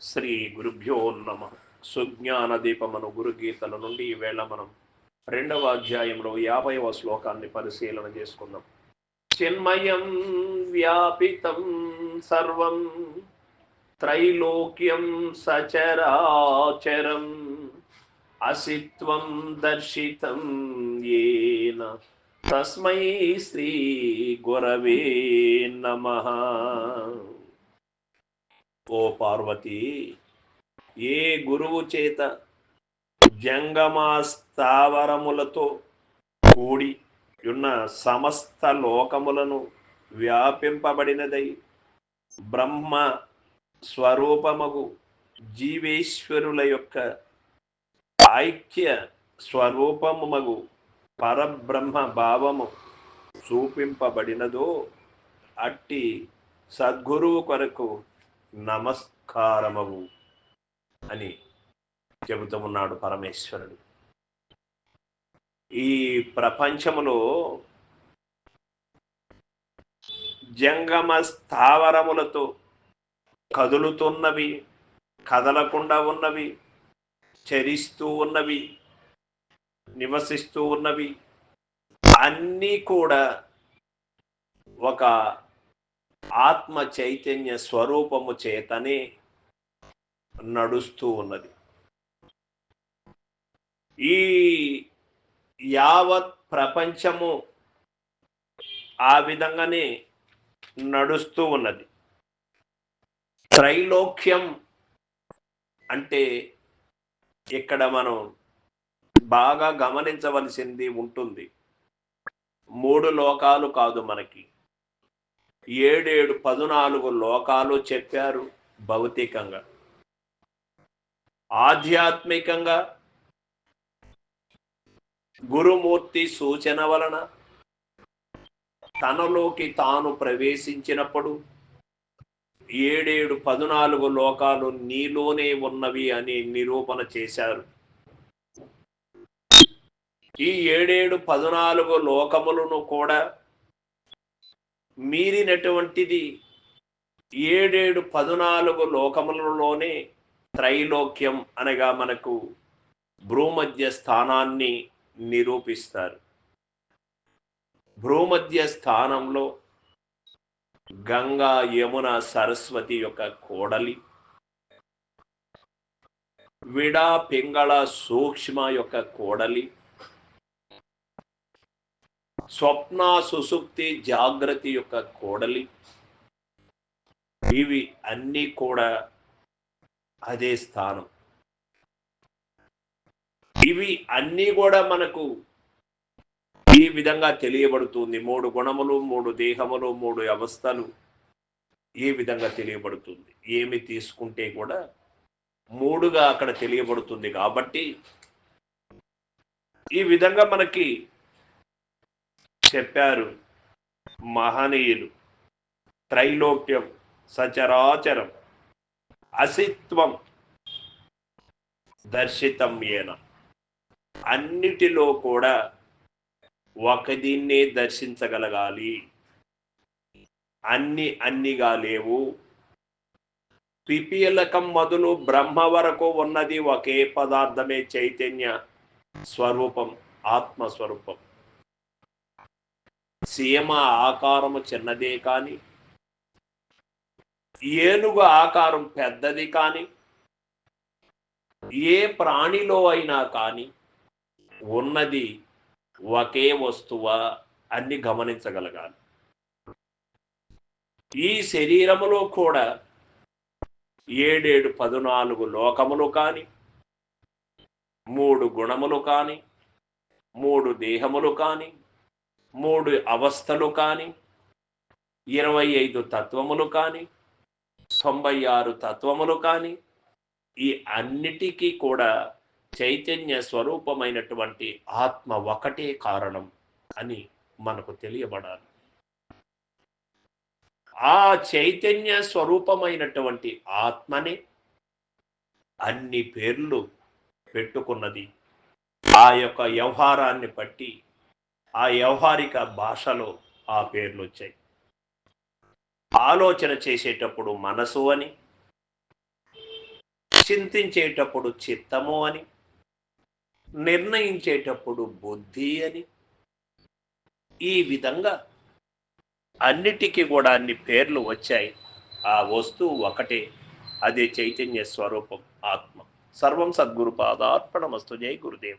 శ్రీ గురుభ్యో నమ. సుజ్ఞానదీపమను గురుగీతల నుండి ఈవేళ మనం రెండవ అధ్యాయంలో యాభైవ శ్లోకాన్ని పరిశీలన చేసుకుందాం. చిన్మయం వ్యాపితం సర్వం త్రైలోక్యం సచరాచరం అసిత్వం దర్శితం ఏన. తస్మై శ్రీ గురవే నమ. ఓ పార్వతి ఏ గురువు చేత జంగమా స్థావరములతో కూడి ఉన్న సమస్త లోకములను వ్యాపింపబడినదై బ్రహ్మ స్వరూపమగు జీవేశ్వరుల యొక్క ఐక్య స్వరూపము పరబ్రహ్మ భావము చూపింపబడినదో అట్టి సద్గురువు కొరకు నమస్కారమవు అని చెబుతున్నాడు పరమేశ్వరుడు. ఈ ప్రపంచములో జంగమ స్థావరములతో కదులుతున్నవి కదలకుండా ఉన్నవి చరిస్తూ ఉన్నవి నివసిస్తూ ఉన్నవి అన్నీ కూడా ఒక ఆత్మ చైతన్య స్వరూపము చేతనే నడుస్తూ ఉన్నది. ఈ యావత్ ప్రపంచము ఆ విధంగానే నడుస్తూ ఉన్నది. త్రైలోక్యం అంటే ఇక్కడ మనం బాగా గమనించవలసింది ఉంటుంది. మూడు లోకాలు కాదు మనకి. ఏడేడు పదునాలుగు లోకాలు చెప్పారు భౌతికంగా. ఆధ్యాత్మికంగా గురుమూర్తి సూచన వలన తనలోకి తాను ప్రవేశించినప్పుడు ఏడేడు పదునాలుగు లోకాలు నీలోనే ఉన్నవి అని నిరూపణ చేశారు. ఈ ఏడేడు పదునాలుగు లోకములను కూడా మీరినటువంటిది ఏడేడు పదునాలుగు లోకములలోనే త్రైలోక్యం అనగా మనకు భ్రూమధ్య స్థానాన్ని నిరూపిస్తారు. భ్రూమధ్య స్థానంలో గంగా యమున సరస్వతి యొక్క కోడలి విడా పింగళ సూక్ష్మ యొక్క కోడలి స్వప్న సుసుప్తి జాగ్రత్త యొక్క కోడలి. ఇవి అన్నీ కూడా అదే స్థానం. ఇవి అన్నీ కూడా మనకు ఈ విధంగా తెలియబడుతుంది. మూడు గుణములు మూడు దేహములు మూడు అవస్థలు ఏ విధంగా తెలియబడుతుంది. ఏమి తీసుకుంటే కూడా మూడుగా అక్కడ తెలియబడుతుంది కాబట్టి ఈ విధంగా మనకి చెప్పారు. మహనీయులు. త్రైలోక్యం సచరాచరం. అసిత్వం దర్శితం ఏన. అన్నిటిలో కూడా ఒక దీన్నే దర్శించగలగాలి. అన్ని అన్నిగా లేవు. పిపీలకం మొదలు బ్రహ్మ వరకు ఉన్నది ఒకే పదార్థమే చైతన్య స్వరూపం ఆత్మస్వరూపం. సీమ ఆకారము చిన్నదే కాని ఏనుగు ఆకారం పెద్దది కాని ఏ ప్రాణిలో అయినా కానీ ఉన్నది ఒకే వస్తువా అన్ని గమనించగలగాలి. ఈ శరీరములో కూడా ఏడేడు పదునాలుగు లోకములు కాని మూడు గుణములు కాని మూడు దేహములు కాని మూడు అవస్థలు కానీ ఇరవై ఐదు తత్వములు కానీ తొంభై ఆరు తత్వములు కానీ ఈ అన్నిటికీ కూడా చైతన్య స్వరూపమైనటువంటి ఆత్మ ఒకటే కారణం అని మనకు తెలియబడాలి. ఆ చైతన్య స్వరూపమైనటువంటి ఆత్మని అన్ని పేర్లు పెట్టుకున్నది. ఆ యొక్క వ్యవహారాన్ని బట్టి ఆ వ్యవహారిక భాషలో ఆ పేర్లు వచ్చాయి ఆలోచన చేసేటప్పుడు మనసు అని చింతించేటప్పుడు చిత్తము అని నిర్ణయించేటప్పుడు బుద్ధి అని ఈ విధంగా అన్నిటికీ కూడా అన్ని పేర్లు వచ్చాయి. ఆ వస్తువు ఒకటే అదే చైతన్య స్వరూపం ఆత్మ. సర్వం సద్గురు పాదార్పణమస్తు. జై గురుదేవ.